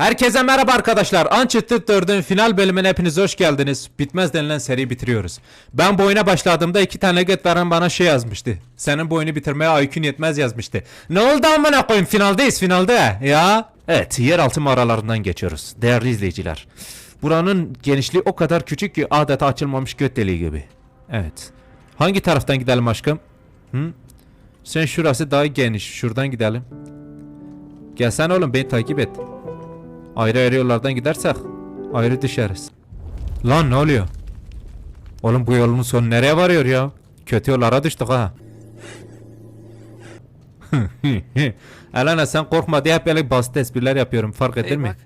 Herkese merhaba arkadaşlar. Uncharted 4'ün final bölümüne hepiniz hoş geldiniz. Bitmez denilen seriyi bitiriyoruz. Ben bu oyuna başladığımda iki tane göt veren bana şey yazmıştı. Senin bu oyunu bitirmeye IQ'un yetmez yazmıştı. Ne oldu amına koyayım finaldeyiz finalde ya. Evet yeraltı mağaralarından geçiyoruz. Değerli izleyiciler. Buranın genişliği o kadar küçük ki adeta açılmamış göt deliği gibi. Evet. Hangi taraftan gidelim aşkım? Hı? Sen şurası daha geniş. Şuradan gidelim. Gelsene oğlum beni takip et. Ayrı ayrı yollardan gidersek ayrı düşeriz. Lan ne oluyor? Oğlum bu yolun sonu nereye varıyor ya? Kötü yollara düştük ha. Elena sen korkma diye hep böyle basit espriler yapıyorum fark ettin mi?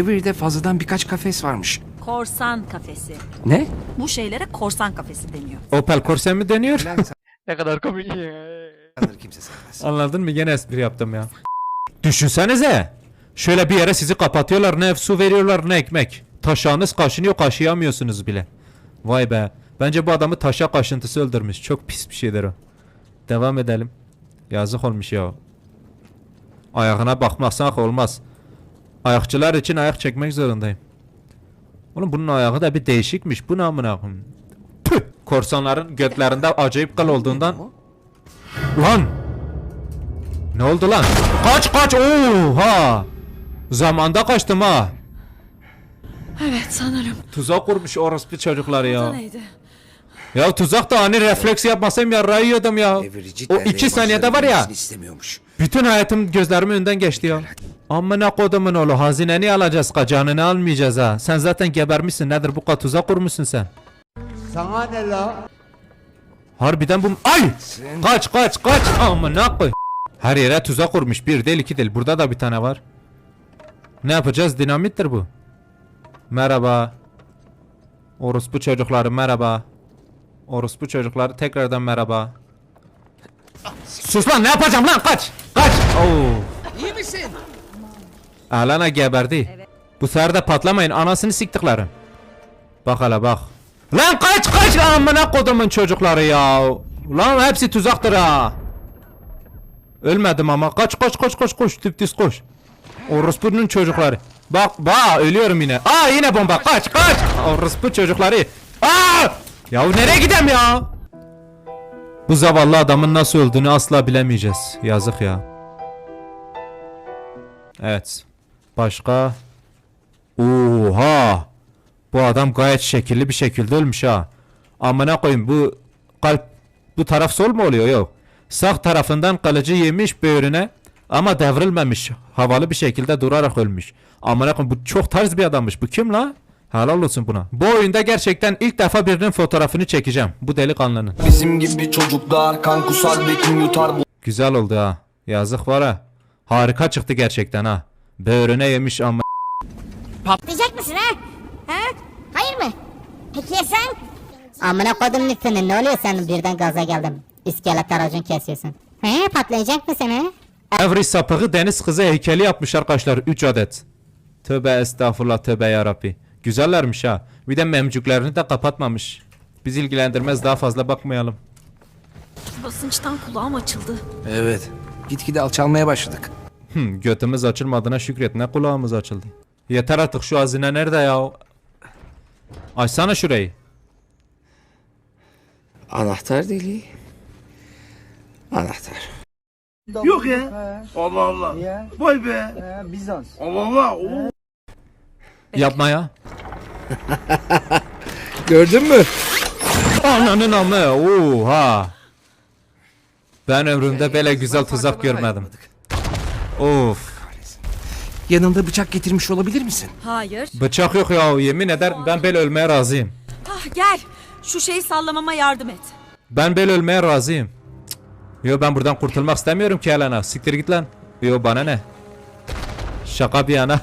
Avery'de fazladan birkaç kafes varmış. Korsan kafesi. Ne? Bu şeylere korsan kafesi deniyor. Opel Corsa mi dönüyor? Ne kadar komik. Sevmez. Anladın mı? Yine espri yaptım ya. Düşünsenize. Şöyle bir yere sizi kapatıyorlar. Ne su veriyorlar ne ekmek. Taşağınız kaşınıyor kaşıyamıyorsunuz bile. Vay be. Bence bu adamı taşa kaşıntısı öldürmüş. Çok pis bir şeydir o. Devam edelim. Yazık olmuş ya. Ayağına bakmazsak olmaz. Ayakçılar için ayak çekmek zorundayım. Oğlum bunun ayağı da bir değişikmiş. Bu ne amına koyayım? Püh! Korsanların götlerinde acayip kıl olduğundan Lan! Ne oldu lan? Kaç kaç! Oha! Zamanda kaçtım ha. Evet sanırım. Tuzak kurmuş orospu çocukları ya. neydi? Ya tuzak da hani refleks yapmasam ya yiyordum ya. Avery O iki en saniyede var ya. bilmesini istemiyormuş. Bütün hayatım gözlerimin önünden geçti ya. Amına kodumun oğlu hazineni alacağız ka canını almayacağız ha. Sen zaten gebermişsin nedir bu kadar tuzak kurmuşsun sen. Sana ne la? Harbiden bu... Ay! Kaç kaç kaç! Amına koy. Her yere tuzak kurmuş. Bir değil iki değil. Burada da bir tane var. Ne yapacağız? Dinamittir bu. Merhaba. Orospu çocukları merhaba. Orospu çocukları tekrardan merhaba. Sus lan ne yapacağım lan kaç! Kaç! Oo. İyi misin? Alana geberdi. Bu sefer de patlamayın anasını siktiklerim. Bak hele bak. Lan kaç kaç amına kodumun çocukları ya. Lan hepsi tuzaktır ha. Ölmedim ama kaç kaç kaç kaç koş diptiz koş. Orospu'nun çocukları. Bak bak ölüyorum yine. Aa yine bomba kaç kaç. Orospu çocukları. Aa! Ya nereye gidem ya? Bu zavallı adamın nasıl öldüğünü asla bilemeyeceğiz. Yazık ya. Evet. Başka? Oha! Bu adam gayet şekilli bir şekilde ölmüş ha. Amına koyayım bu kalp bu taraf sol mu oluyor? Yok. Sağ tarafından kılıcı yemiş böğrüne ama devrilmemiş. Havalı bir şekilde durarak ölmüş. Amına koyayım bu çok tarz bir adammış. Bu kim la? Helal olsun buna. Bu oyunda gerçekten ilk defa birinin fotoğrafını çekeceğim. Bu delikanlının. Bizim gibi çocuklar kan kusar bekim yutar Güzel oldu ha. Yazık var ha. Harika çıktı gerçekten ha. Böğrüne yemiş ama Patlayacak mısın ha? Ha? Hayır mı? Peki ya sen? Amına kodum lütfen ne oluyor sen birden gaza geldim. İskelet aracın kesiyorsun. He patlayacak mısın ha? Every sapığı deniz kızı heykeli yapmış arkadaşlar 3 adet. Tövbe estağfurullah tövbe yarabbi. Güzellermiş ha. Bir de memcüklerini de kapatmamış. Biz ilgilendirmez daha fazla bakmayalım. Basınçtan kulağım açıldı. Evet. Gitgide alçalmaya başladık. Hmm, götümüz açılmadığına şükret ne kulağımız açıldı. Yeter artık şu hazine nerede ya? Açsana şurayı. Anahtar deliği. Anahtar. Yok ya. Allah Allah. Ya. Vay be. Bizans. Allah Allah. Oo. Yapma ya. Gördün mü? Ananın amı. Oha. Ben ömrümde böyle güzel tuzak görmedim. Of. Yanında bıçak getirmiş olabilir misin? Hayır. Bıçak yok ya yemin eder ben böyle ölmeye razıyım. Ah, gel. Şu şeyi sallamama yardım et. Ben böyle ölmeye razıyım. Yo ben buradan kurtulmak istemiyorum ki Helena. Siktir git lan. Yo bana ne? Şaka bir yana.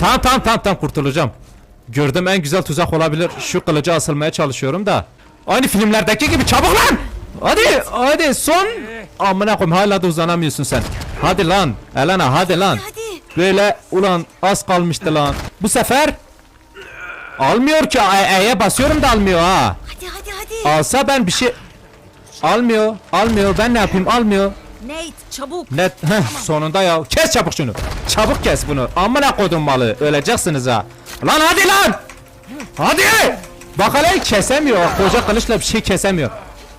Tamam tamam tamam tamam kurtulacağım. Gördüm en güzel tuzak olabilir. Şu kılıcı asılmaya çalışıyorum da. Aynı filmlerdeki gibi çabuk lan. Hadi hadi son. Amına koyayım hala da uzanamıyorsun sen. Hadi lan Helena hadi lan. Böyle ulan az kalmıştı lan. Bu sefer almıyor ki. E'ye basıyorum da almıyor ha. Hadi hadi hadi. Alsa ben bir şey... Almıyor, almıyor. Ben ne yapayım? Almıyor. Nate çabuk. Ne Heh, sonunda ya. Kes çabuk şunu. Çabuk kes bunu. Amına kodum malı. Öleceksiniz ha. Lan hadi lan. Hadi. Bak hele kesemiyor. Koca kılıçla bir şey kesemiyor.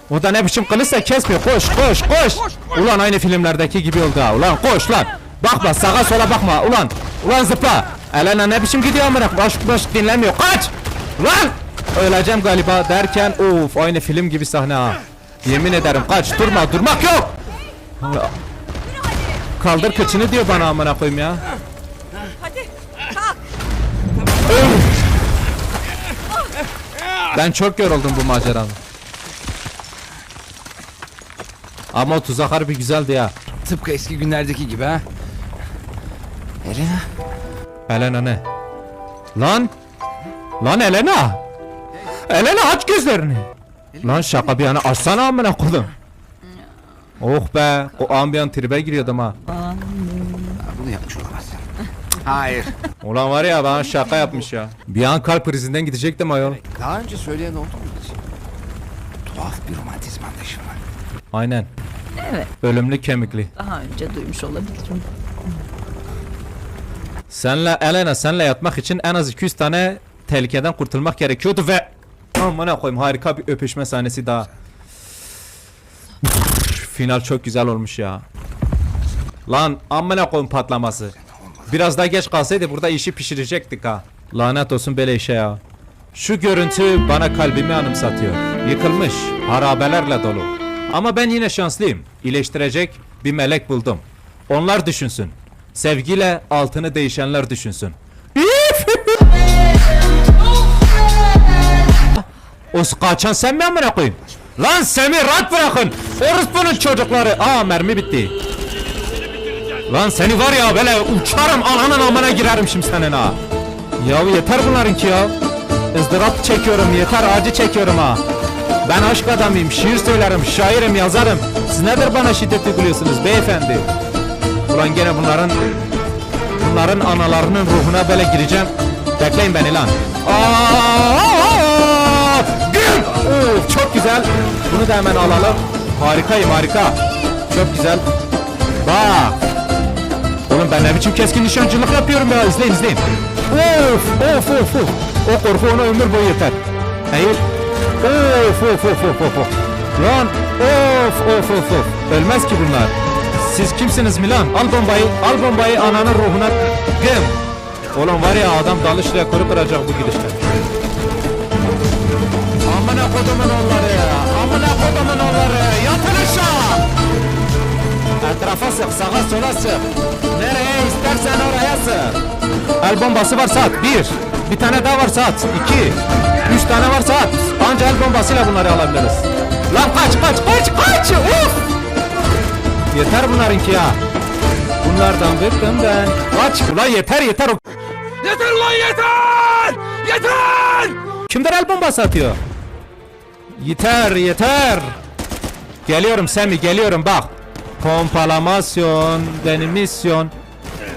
O da ne biçim kılıçsa kesmiyor. Koş koş koş. Ulan aynı filmlerdeki gibi oldu ha. Ulan koş lan. Bakma sağa sola bakma. Ulan. Ulan zıpla. Elena ne biçim gidiyor amına. Baş baş dinlemiyor. Kaç. Ulan. Öleceğim galiba derken of aynı film gibi sahne ha. Yemin ederim kaç durma durmak yok. Kaldır kıçını diyor bana amına koyayım ya. Hadi kalk. Ben çok yoruldum bu maceranın. Ama o tuzak harbi güzeldi ya. Tıpkı eski günlerdeki gibi ha. Elena. Elena ne? Lan! Lan Elena! Elena aç gözlerini! Lan şaka bir yana açsana amına koydum. Oh be! O ambiyan tribe giriyordum ha. Bunu yapmış olamaz. Hayır. Ulan var ya bana şaka yapmış ya. Bir an kalp krizinden gidecektim ayol. Daha önce söyleyen oldu mu hiç? Tuhaf bir romantizm anlayışım var. Aynen. Evet. Ölümlü kemikli. Daha önce duymuş olabilirim. Senle Elena senle yatmak için en az 200 tane tehlikeden kurtulmak gerekiyordu ve amına koyayım harika bir öpüşme sahnesi daha. Final çok güzel olmuş ya. Lan amına koyayım patlaması. Biraz daha geç kalsaydı burada işi pişirecektik ha. Lanet olsun böyle işe ya. Şu görüntü bana kalbimi anımsatıyor. Yıkılmış, harabelerle dolu. Ama ben yine şanslıyım. İyileştirecek bir melek buldum. Onlar düşünsün. Sevgiyle altını değişenler düşünsün. O kaçan sen mi amına koyayım? Lan Semih rahat bırakın. Orospu'nun çocukları. Aa mermi bitti. Lan seni var ya böyle uçarım ananın amına girerim şimdi senin ha. Ya yeter bunlarınki ya. ızdırap çekiyorum yeter acı çekiyorum ha. Ben aşk adamıyım şiir söylerim şairim yazarım. Siz nedir bana şiddet uyguluyorsunuz beyefendi? Ulan gene bunların bunların analarının ruhuna böyle gireceğim. Bekleyin beni lan. Aa! Güzel. Bunu da hemen alalım. Harikayım harika. Çok güzel. Bak. Oğlum ben ne biçim keskin nişancılık yapıyorum ya. İzleyin izleyin. Of of of of. O korku ona ömür boyu yeter. Hayır. Of of of of of. Lan of of of of. Ölmez ki bunlar. Siz kimsiniz Milan? Al bombayı, al bombayı ananın ruhuna gım. Oğlum var ya adam dalış rekoru kıracak bu gidişle. Amına kodumun onları. Amına kodumun onları. Yatın aşağı. Etrafa sık, sağa sola sık. Nereye istersen oraya sık. El bombası var saat. Bir. Bir tane daha var saat. İki. Üç tane var saat. Anca el bombasıyla bunları alabiliriz. Lan kaç kaç kaç kaç. Uf. Yeter bunlarınki ya. Bunlardan bıktım ben. Kaç. Ulan yeter yeter. Yeter lan yeter! Yeter! Kimden el bombası atıyor? Yeter yeter. Geliyorum Semi geliyorum bak. Pompalamasyon benim misyon.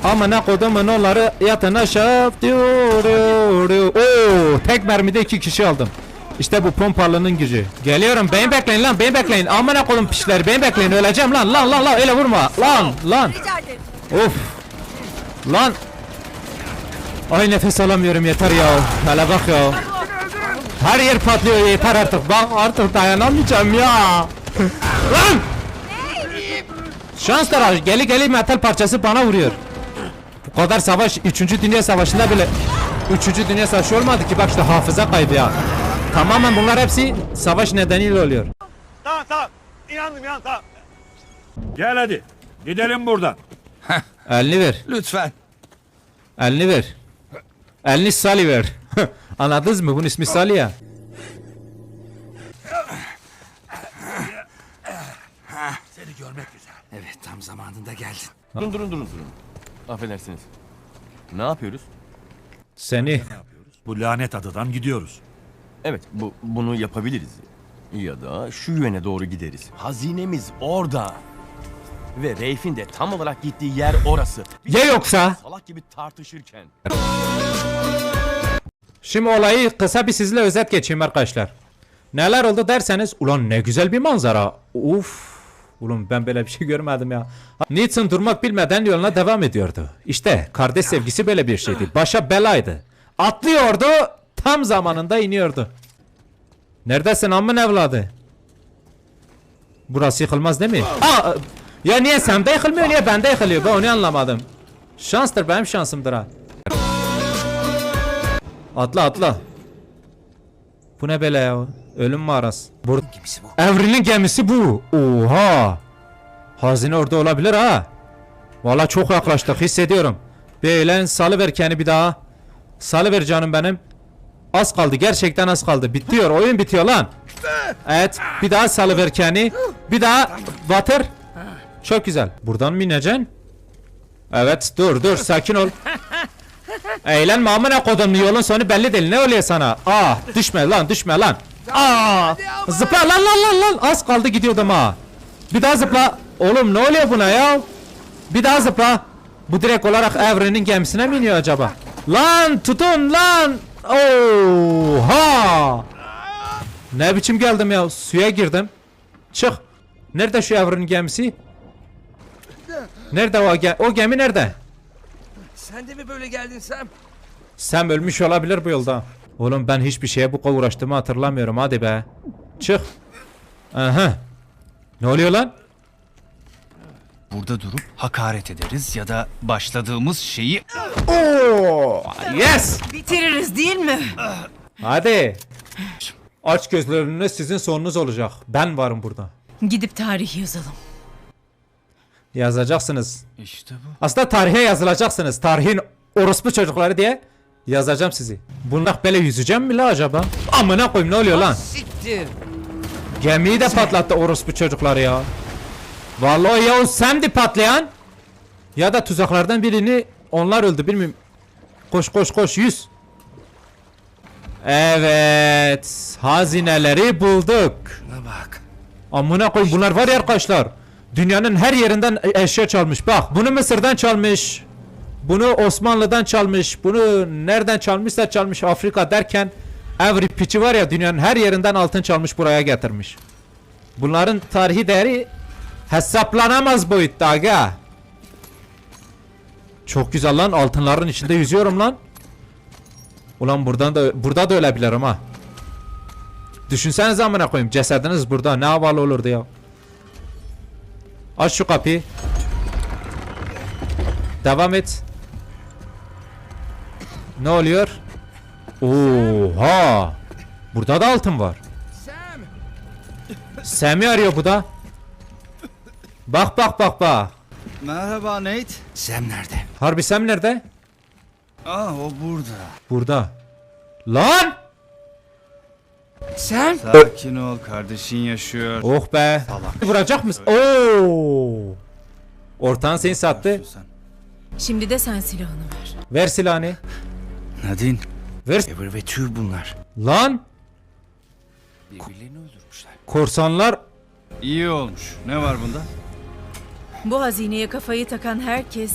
Ama ne kodumun onları yatın aşağı. Oo, tek mermide iki kişi aldım. İşte bu pompalının gücü. Geliyorum beni bekleyin lan beni bekleyin. Amına kodum pişler beni bekleyin öleceğim lan lan lan lan öyle vurma lan lan. Of. Lan. Ay nefes alamıyorum yeter ya. Hele bak ya. Her yer patlıyor yeter artık. Bak artık dayanamayacağım ya. Lan. Şans da geli geli metal parçası bana vuruyor. Bu kadar savaş 3. Dünya Savaşı'nda bile 3. Dünya Savaşı olmadı ki bak işte hafıza kaybı ya. Tamamen bunlar hepsi savaş nedeniyle oluyor. Tamam tamam. İnandım inandım tamam. Gel hadi. Gidelim buradan. Elini ver. Lütfen. Elini ver. Elini Sali ver. Anladınız mı? Bunun ismi Sali ya. Seni görmek güzel. Evet tam zamanında geldin. Durun durun durun durun. Affedersiniz. Ne yapıyoruz? Seni. Bu lanet adadan gidiyoruz. Evet bu bunu yapabiliriz. Ya da şu yöne doğru gideriz. Hazinemiz orada. Ve Reif'in de tam olarak gittiği yer orası. Ya yoksa? salak gibi tartışırken. Şimdi olayı kısa bir sizle özet geçeyim arkadaşlar. Neler oldu derseniz ulan ne güzel bir manzara. Uf. Oğlum ben böyle bir şey görmedim ya. Niçin durmak bilmeden yoluna devam ediyordu. İşte kardeş sevgisi böyle bir şeydi. Başa belaydı. Atlıyordu, tam zamanında iniyordu. Neredesin amın evladı? Burası yıkılmaz değil mi? Aa, ya niye sende yıkılmıyor niye bende yıkılıyor ben onu anlamadım. Şanstır benim şansımdır ha. Atla atla. Bu ne böyle ya? Ölüm mağarası. Bur Gemisi bu. Evril'in gemisi bu. Oha. Hazine orada olabilir ha. Valla çok yaklaştık hissediyorum. Beylen salıver kendi bir daha. Salıver canım benim. Az kaldı gerçekten az kaldı. Bitiyor oyun bitiyor lan. Evet bir daha salıver kendi. Bir daha batır. Çok güzel. Buradan mı ineceksin? Evet dur dur sakin ol. Eğlenme amına kodum yolun sonu belli değil ne oluyor sana? Ah düşme lan düşme lan. Aa zıpla lan lan lan lan az kaldı gidiyordum ha. Bir daha zıpla. Oğlum ne oluyor buna ya? Bir daha zıpla. Bu direkt olarak evrenin gemisine mi iniyor acaba? Lan tutun lan. Oha. Ne biçim geldim ya suya girdim. Çık. Nerede şu evrenin gemisi? Nerede o, ge- o gemi nerede? Sen de mi böyle geldin Sam? Sam ölmüş olabilir bu yolda. Oğlum ben hiçbir şeye bu kadar uğraştığımı hatırlamıyorum hadi be. Çık. Aha. Ne oluyor lan? Burada durup hakaret ederiz ya da başladığımız şeyi Oo! Yes! Bitiririz değil mi? Hadi. Aç gözlerini sizin sonunuz olacak. Ben varım burada. Gidip tarih yazalım. Yazacaksınız. işte bu. Aslında tarihe yazılacaksınız. Tarihin orospu çocukları diye yazacağım sizi. Bunlar böyle yüzeceğim mi la acaba? Amına koyayım ne oluyor lan? Siktir. Gemiyi de patlattı orospu çocukları ya. Vallahi ya o Sam'di patlayan. Ya da tuzaklardan birini onlar öldü bilmiyorum. Koş koş koş yüz. Evet. Hazineleri bulduk. Şuna bak. Amına koyayım bunlar var ya arkadaşlar. Dünyanın her yerinden e- eşya çalmış. Bak bunu Mısır'dan çalmış. Bunu Osmanlı'dan çalmış. Bunu nereden çalmışsa çalmış Afrika derken Every piçi var ya dünyanın her yerinden altın çalmış buraya getirmiş. Bunların tarihi değeri hesaplanamaz boyutta aga. Çok güzel lan altınların içinde yüzüyorum lan. Ulan buradan da burada da ölebilirim ha. Düşünsenize amına koyayım cesediniz burada ne havalı olurdu ya. Aç şu kapıyı. Devam et. Ne oluyor? Oha! Burada da altın var. Sam. Sam'i arıyor bu da. Bak bak bak bak. Merhaba Nate. Sam nerede? Harbi Sam nerede? Aa o burada. Burada. Lan! Sam. Sakin ol kardeşin yaşıyor. Oh be. Vuracak mısın? Oo! Ortağın seni sattı. Sen. Şimdi de sen silahını ver. Ver silahını. Nadine. Ver. Ever ve Tüv bunlar. Lan! Birbirlerini öldürmüşler. Korsanlar iyi olmuş. Ne var bunda? Bu hazineye kafayı takan herkes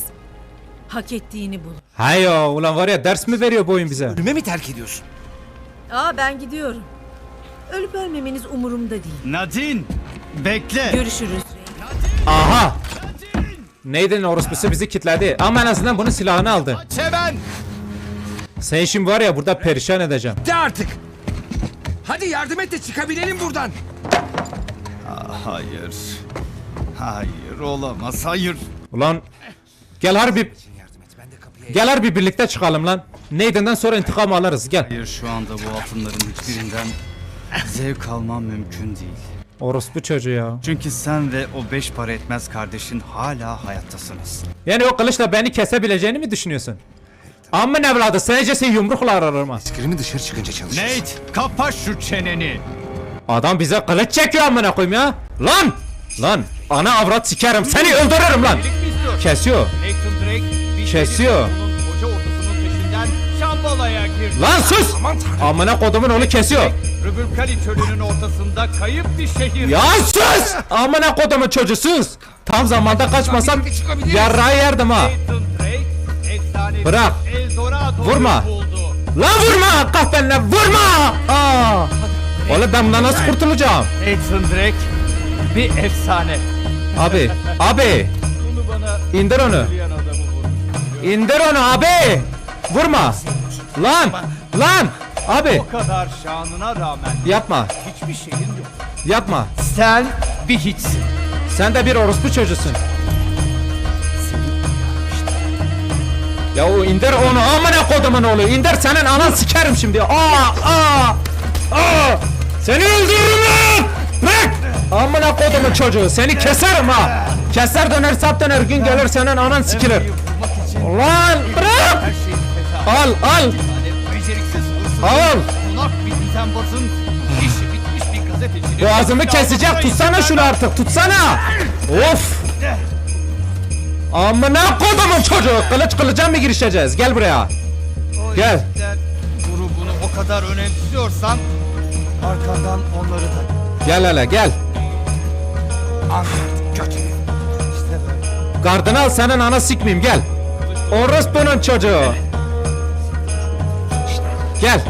hak ettiğini bulur. Hayo ulan var ya ders mi veriyor bu oyun bize? Ölüme mi terk ediyorsun? Aa ben gidiyorum. Ölüp ölmemeniz umurumda değil. Nadine. Bekle. Görüşürüz. Aha! Neydi orospusu bizi kitledi ama en azından bunun silahını aldı. Çemen. Sen şimdi var ya burada perişan edeceğim. De artık. Hadi yardım et de çıkabilelim buradan. Hayır. Hayır olamaz hayır. Ulan gel harbi Yardım et ben de kapıya... gel harbi birlikte çıkalım lan. Neydinden sonra intikam alırız gel. Hayır şu anda bu altınların hiçbirinden zevk almam mümkün değil. Orospu çocuğu ya. Çünkü sen ve o beş para etmez kardeşin hala hayattasınız. Yani o kılıçla beni kesebileceğini mi düşünüyorsun? Amın evladı sadece yumrukla ararım ha. Eskrimi dışarı çıkınca çalışırız. Nate kapa şu çeneni. Adam bize kılıç çekiyor amına koyayım ya. Lan! Lan! Ana avrat sikerim seni öldürürüm lan. Kesiyor. Bir Kesiyor. Şambala'ya girdi. Lan sus! Amına kodumun onu kesiyor. Rübülkali çölünün ortasında kayıp bir şehir. Ya sus! Amına kodumun çocuğu sus! Tam zamanda kaçmasam yarrağı yerdim ha. Bırak. Vurma. Lan vurma! Kahpenle vurma! Aa! Oğlum ben bundan nasıl kurtulacağım? Nathan Drake bir efsane. Abi, abi. İndir onu. İndir onu abi. Vurma. Lan, lan. Abi O kadar şanına rağmen yapma, hiçbir şeyin yok. yapma. Sen bir hiçsin. Sen de bir orospu çocuğusun. Ya o indir onu amına kodumun oğlu indir senin anan sikerim şimdi. Aa aa aa seni öldürürüm lan. Bırak. Amına kodumun çocuğu seni keserim ha. Keser döner sap döner gün gelir senin anan sikilir. İçin Lan bırak. her şeyi. Al al beceriksiz Al. bunak bir düzenbazın, işi bitmiş bir gazetecinin... boğazımı kesecek tutsana şunu artık tutsana. Of. Amına kodumun çocuğu kılıç kılıca mı girişeceğiz gel buraya. O Gel. grubunu o kadar önemsiyorsan arkandan onları da Gel hele gel. anlat kötü. İşte böyle. Gardını al senin ana sikmeyeyim gel. Orospu'nun çocuğu. Gel.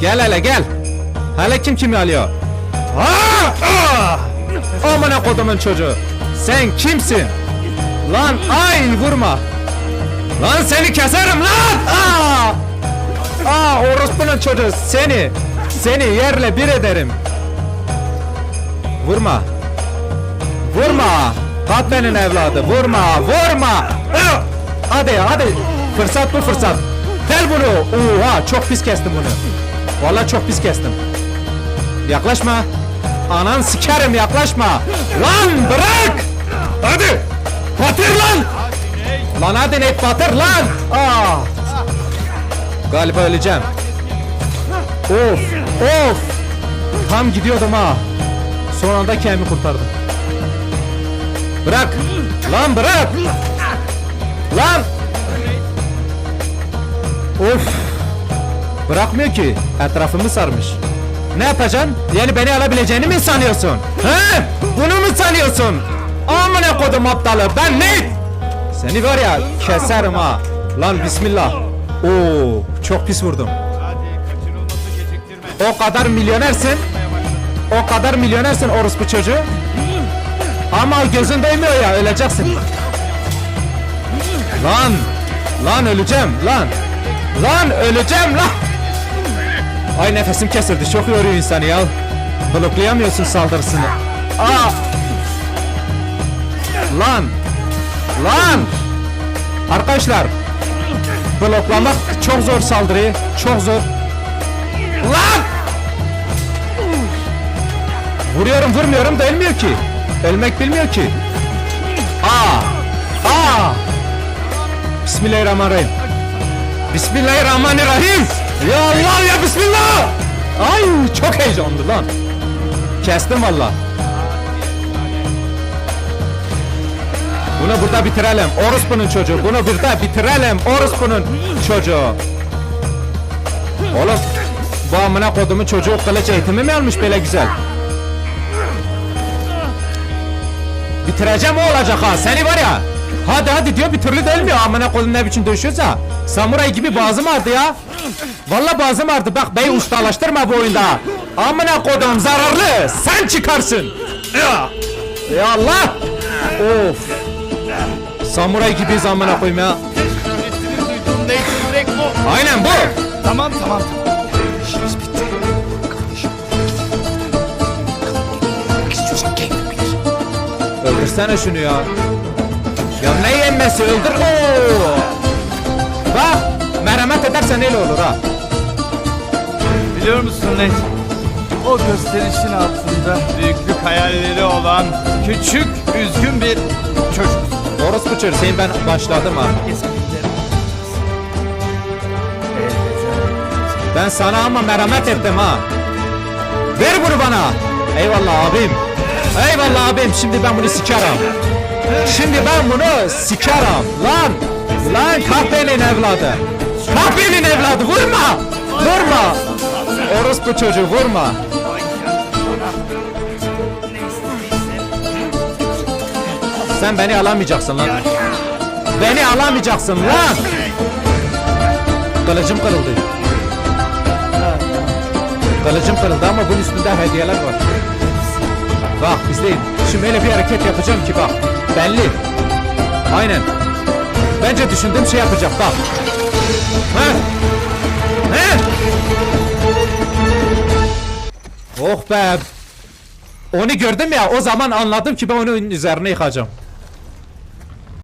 Gel hele gel. Hele kim kimi alıyor? Aa! Aa! Amına kodumun çocuğu. Sen kimsin? Lan ay vurma. Lan seni keserim lan. Aa! Aa orospunun çocuğu seni. Seni yerle bir ederim. Vurma. Vurma. Katmenin evladı. Vurma. Vurma. Hadi hadi. Fırsat bu fırsat. Del bunu. Oha çok pis kestim bunu. Vallahi çok pis kestim. Yaklaşma. Anan sikerim yaklaşma. Lan bırak. Hadi. Batır lan. Lan hadi net batır lan. Aa. Galiba öleceğim. Of. Of. Tam gidiyordum ha. Son anda kendimi kurtardım. Bırak! Lan bırak! Lan! Of! Bırakmıyor ki. Etrafımı sarmış. Ne yapacaksın? Yani beni alabileceğini mi sanıyorsun? He? Bunu mu sanıyorsun? Amına kodum aptalı. Ben ne? Seni var ya keserim ha. Lan bismillah. Oo, çok pis vurdum. O kadar milyonersin. O kadar milyonersin orospu çocuğu. Ama gözün değmiyor ya öleceksin. Lan! Lan öleceğim lan! Lan öleceğim lan! Ay nefesim kesildi çok yoruyor insanı ya. Bloklayamıyorsun saldırısını. Aa! Lan! Lan! Arkadaşlar bloklamak çok zor saldırıyı. Çok zor. Lan! Vuruyorum vurmuyorum da ölmüyor ki. Ölmek bilmiyor ki. Aa! Aa! Bismillahirrahmanirrahim. Bismillahirrahmanirrahim. Ya Allah ya Bismillah. Ay çok heyecanlı lan. Kestim valla. Bunu burada bitirelim. Orospu'nun çocuğu. Bunu burada bitirelim. Orospu'nun çocuğu. Oğlum bu amına kodumun çocuğu kılıç eğitimi mi almış böyle güzel? Bitireceğim o olacak ha seni var ya. Hadi hadi diyor bir türlü delmiyor amına kodum ne biçim dövüşüyorsa. Samuray gibi boğazım ağrıdı ya. Valla boğazım ağrıdı bak bey ustalaştırma bu oyunda. Amına kodum zararlı sen çıkarsın. Ya, Allah. Of. Samuray gibi amına koyayım ya. Aynen bu. Tamam tamam. İşimiz bitti. Kardeşim. İstiyorsan bilir. Öldürsene şunu ya. Ya ne yenmesi öldür. Oo. Bak merhamet edersen öyle olur ha. Biliyor musun Nathan? O gösterişin altında büyüklük hayalleri olan küçük, üzgün bir çocuk. Orospu çocuğu senin ben başladım ha. Ben sana ama merhamet ettim ha. Ver bunu bana. Eyvallah abim. Eyvallah abim. Şimdi ben bunu sikerim. Şimdi ben bunu sikerim. Lan. Lan kahpenin evladı. Kahpenin evladı. Vurma. Vurma. Orospu çocuğu vurma. Sen beni alamayacaksın lan. Beni alamayacaksın lan. Kılıcım kırıldı. Kılıcım kırıldı ama bunun üstünde hediyeler var. Bak izleyin. Şimdi öyle bir hareket yapacağım ki bak. Belli. Aynen. Bence düşündüğüm şey yapacak bak. He? He? Oh be. Onu gördüm ya o zaman anladım ki ben onun üzerine yıkacağım.